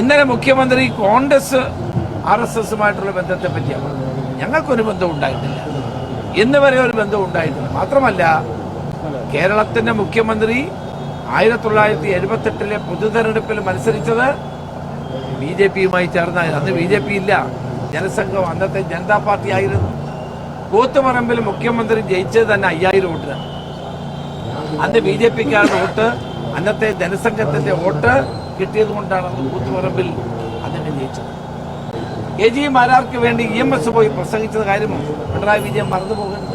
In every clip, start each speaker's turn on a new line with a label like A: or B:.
A: ഇന്നലെ മുഖ്യമന്ത്രി Congress R S എസുമായിട്ടുള്ള ബന്ധത്തെ പറ്റിയാണ് ഞങ്ങൾക്കൊരു ബന്ധം ഉണ്ടായിട്ടില്ല. ഇന്ന് വരെ ഒരു ബന്ധം ഉണ്ടായിട്ടില്ല. മാത്രമല്ല കേരളത്തിന്റെ മുഖ്യമന്ത്രി ആയിരത്തി തൊള്ളായിരത്തി എഴുപത്തെട്ടിലെ പൊതു തെരഞ്ഞെടുപ്പിൽ മത്സരിച്ചത് ബി ജെ പിയുമായി ചേർന്നായിരുന്നു അന്ന് ബി ജെ പി ഇല്ല ജനസംഘം അന്നത്തെ ജനതാ പാർട്ടി ആയിരുന്നു കൂത്തുപറമ്പിൽ മുഖ്യമന്ത്രി ജയിച്ചത് തന്നെ അയ്യായിരം വോട്ടിനാണ്. അന്ന് ബി ജെ പിക്കാരുടെ വോട്ട് അന്നത്തെ ജനസംഘത്തിന്റെ വോട്ട് കിട്ടിയത് കൊണ്ടാണ് അന്ന് കൂത്തുപറമ്പിൽ അദ്ദേഹം ജയിച്ചത്. എ ജി മാരാർക്ക് വേണ്ടി ഇ എം എസ് പോയി പ്രസംഗിച്ചത് കാര്യം പിണറായി വിജയൻ മറന്നുപോകുന്നത്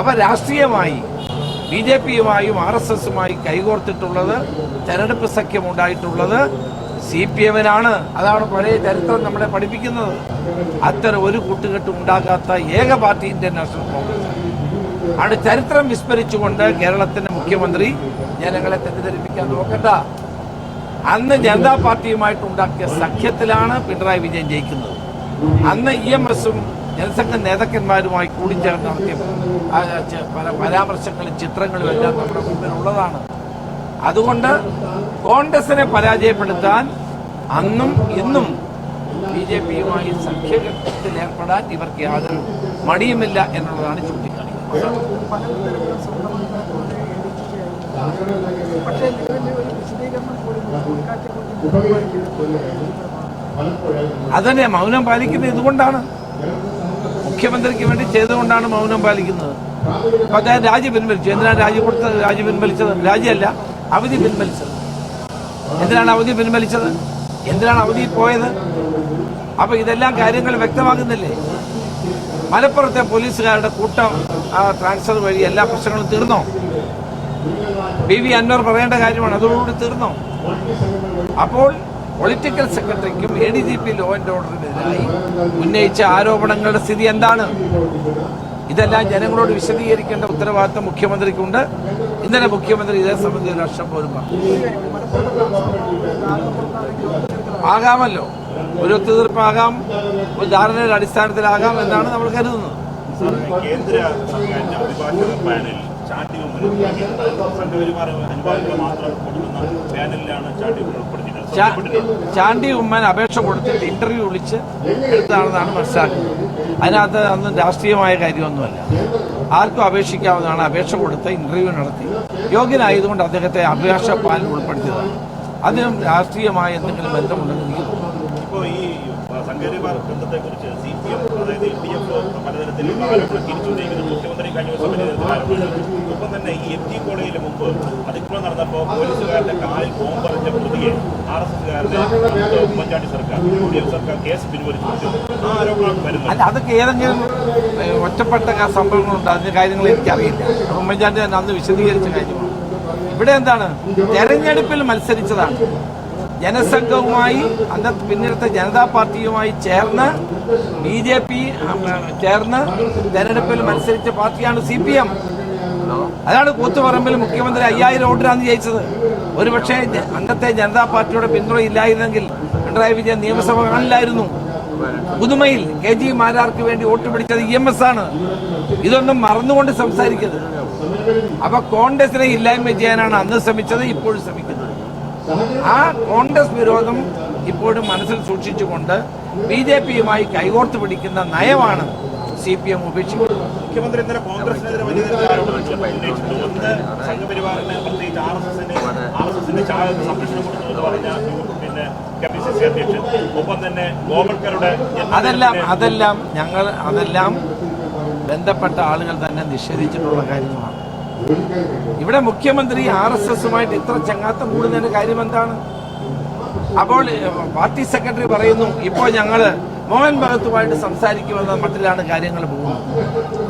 A: അവ രാഷ്ട്രീയമായി ബി ജെ പിയുമായും ആർ എസ് എസുമായി കൈകോർത്തിട്ടുള്ളത് തെരഞ്ഞെടുപ്പ് സഖ്യം ഉണ്ടായിട്ടുള്ളത് സി പി എമ്മിനാണ്. അതാണ് പഴയ ചരിത്രം നമ്മളെ പഠിപ്പിക്കുന്നത്. അത്തരം ഒരു കൂട്ടുകെട്ടും ഉണ്ടാകാത്ത ഏക പാർട്ടി ഇന്ത്യൻ നാഷണൽ കോൺഗ്രസ്. ആണ് ചരിത്രം വിസ്മരിച്ചുകൊണ്ട് കേരളത്തിന്റെ മുഖ്യമന്ത്രി ജനങ്ങളെ തെറ്റിദ്ധരിപ്പിക്കാൻ നോക്കണ്ട. അന്ന് ജനതാ പാർട്ടിയുമായിട്ട് ഉണ്ടാക്കിയ സഖ്യത്തിലാണ് പിണറായി വിജയൻ ജയിക്കുന്നത്. അന്ന് ഇ എം എസും ജനസംഘ നേതാക്കന്മാരുമായി കൂടിച്ചേർന്ന് നടത്തിയ പല പരാമർശങ്ങളും ചിത്രങ്ങളും എല്ലാം നമ്മുടെ മുമ്പിൽ ഉള്ളതാണ് അതുകൊണ്ട് കോൺഗ്രസിനെ പരാജയപ്പെടുത്താൻ അന്നും ഇന്നും ബി ജെ പിയുമായി സഖ്യത്തിൽ ഏർപ്പെടാൻ ഇവർക്ക് യാതൊരു മടിയുമില്ല എന്നുള്ളതാണ് ചൂണ്ടിക്കാണിക്കുന്നത്. അതന്നെ മൗനം പാലിക്കുന്നത് ഇതുകൊണ്ടാണ്. മുഖ്യമന്ത്രിക്ക് വേണ്ടി ചെയ്തുകൊണ്ടാണ് മൗനം പാലിക്കുന്നത്. അപ്പൊ അദ്ദേഹം രാജി പിൻവലിച്ചു. എന്തിനാണ് രാജി കൊടുത്തത്? രാജി പിൻവലിച്ചത്? രാജിയല്ല അവധി പിൻവലിച്ചത്. എന്തിനാണ് അവധി പിൻവലിച്ചത്? എന്തിനാണ് അവധി പോയത്? അപ്പൊ ഇതെല്ലാം കാര്യങ്ങൾ വ്യക്തമാകുന്നില്ലേ? മലപ്പുറത്തെ പോലീസുകാരുടെ കൂട്ടം ആ ട്രാൻസ്ഫർ വഴി എല്ലാ പ്രശ്നങ്ങളും തീർന്നോ? പി വി അൻവർ പറയേണ്ട കാര്യമാണ്. അതോടുകൂടി തീർന്നോ? അപ്പോൾ political സെക്രട്ടറിക്കും A D G P law and ഓർഡറിനെതിരായി ഉന്നയിച്ച ആരോപണങ്ങളുടെ സ്ഥിതി എന്താണ്? ഇതെല്ലാം ജനങ്ങളോട് വിശദീകരിക്കേണ്ട ഉത്തരവാദിത്തം മുഖ്യമന്ത്രിക്കുണ്ട്. ഇന്നലെ മുഖ്യമന്ത്രി ഇതേ സംബന്ധിച്ച് ഒരു ലക്ഷം പോലും ആകാമല്ലോ. ഒരു ഒത്തുതീർപ്പാകാം. ഒരു ധാരണയുടെ അടിസ്ഥാനത്തിലാകാം എന്നാണ് നമ്മൾ കരുതുന്നത്.
B: കേന്ദ്ര സർക്കാരിന്റെ പാനൽ ചാണ്ടി ഉമ്മൻ
A: അപേക്ഷ കൊടുത്തിട്ട് ഇന്റർവ്യൂ വിളിച്ച് എടുത്താണെന്നാണ് മനസ്സിലാക്കുന്നത്. അതിനകത്ത് അന്നും രാഷ്ട്രീയമായ കാര്യമൊന്നുമല്ല. ആർക്കും അപേക്ഷിക്കാവുന്നതാണ് അപേക്ഷ കൊടുത്ത് ഇന്റർവ്യൂ നടത്തി. യോഗ്യനായതുകൊണ്ട് അദ്ദേഹത്തെ അഭിഭാഷ പാലിൽ ഉൾപ്പെടുത്തിയതാണ്. അതിനും രാഷ്ട്രീയമായ എന്തെങ്കിലും ബന്ധമുണ്ടെന്ന് എനിക്ക് തോന്നുന്നു.
B: മുഖ്യമന്ത്രി കഴിഞ്ഞ ദിവസം തന്നെ അതിക്രമം നടന്നപ്പോൾ കാലിൽ സർക്കാർ കേസ് പിൻവലിച്ചു. ആ ആരോപണം വരുന്നു
A: അല്ല അതൊക്കെ ഏതെങ്കിലും ഒറ്റപ്പെട്ട സംഭവങ്ങളുണ്ട്? അതിന്റെ കാര്യങ്ങൾ എനിക്കറിയില്ല. ഉമ്മൻചാണ്ടി തന്നെ അന്ന് വിശദീകരിച്ച കാര്യമാണ്. ഇവിടെ എന്താണ്? തെരഞ്ഞെടുപ്പിൽ മത്സരിച്ചതാണ്. ജനസംഘവുമായി അന്നത്തെ പിന്നിലത്തെ ജനതാ പാർട്ടിയുമായി ചേർന്ന് ബി ജെ പി ചേർന്ന് തെരഞ്ഞെടുപ്പിൽ മത്സരിച്ച പാർട്ടിയാണ് സി പി എം. അതാണ് കൂത്തുപറമ്പിൽ മുഖ്യമന്ത്രി അയ്യായിരം വോട്ടിനാണ് ജയിച്ചത്. ഒരുപക്ഷെ അന്നത്തെ ജനതാ പാർട്ടിയുടെ പിന്തുണ ഇല്ലായിരുന്നെങ്കിൽ പിണറായി വിജയൻ നിയമസഭ കാണില്ലായിരുന്നു. പുതുമയിൽ കെ ജി മാരാർക്ക് വേണ്ടി വോട്ട് പിടിച്ചത് ഇ എം എസ് ആണ്. ഇതൊന്നും മറന്നുകൊണ്ട് സംസാരിക്കരുത്. അപ്പൊ കോൺഗ്രസിനെ ഇല്ലായ്മ ചെയ്യാനാണ് അന്ന് ശ്രമിച്ചത് ഇപ്പോഴും ശ്രമിക്കുന്നത്. ആ കോൺഗ്രസ് വിരോധം ഇപ്പോഴും മനസ്സിൽ സൂക്ഷിച്ചുകൊണ്ട് ബി ജെ പിയുമായി കൈകോർത്ത് പിടിക്കുന്ന നയമാണ് സി പി എം ഉപേക്ഷിക്കുന്നത്.
B: മുഖ്യമന്ത്രി ഇന്നലെ കോൺഗ്രസിനെതിരെ വലിയ തരത്തിൽ ആരോപണങ്ങൾ ഉന്നയിച്ചിട്ടുണ്ട് ഒന്ന് സംഘപരിവാറിന് പ്രത്യേകിച്ച് ആർ എസ് എസിന് ആർ എസ് എസിന്റെ സംരക്ഷണം കൊടുത്തു എന്ന് പറഞ്ഞ പിന്നെ കെ പി സി സി അധ്യക്ഷൻ. ഒപ്പം തന്നെ
A: അതെല്ലാം അതെല്ലാം ഞങ്ങൾ അതെല്ലാം ബന്ധപ്പെട്ട ആളുകൾ തന്നെ നിഷേധിച്ചിട്ടുള്ള കാര്യങ്ങളാണ്. ഇവിടെ മുഖ്യമന്ത്രി ആർ എസ് എസുമായിട്ട് ഇത്ര ചങ്ങാത്തം കൂടുന്നതിന്റെ കാര്യം എന്താണ്? അപ്പോൾ പാർട്ടി സെക്രട്ടറി പറയുന്നു ഇപ്പോൾ ഞങ്ങൾ മോഹൻ ഭഗത്തുമായിട്ട് സംസാരിക്കുമെന്ന മട്ടിലാണ് കാര്യങ്ങൾ പോകുന്നത്.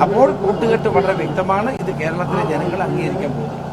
A: അപ്പോൾ കൂട്ടുകെട്ട് വളരെ വ്യക്തമാണ് ഇത് കേരളത്തിലെ ജനങ്ങൾ അംഗീകരിക്കാൻ പോകുന്നത്.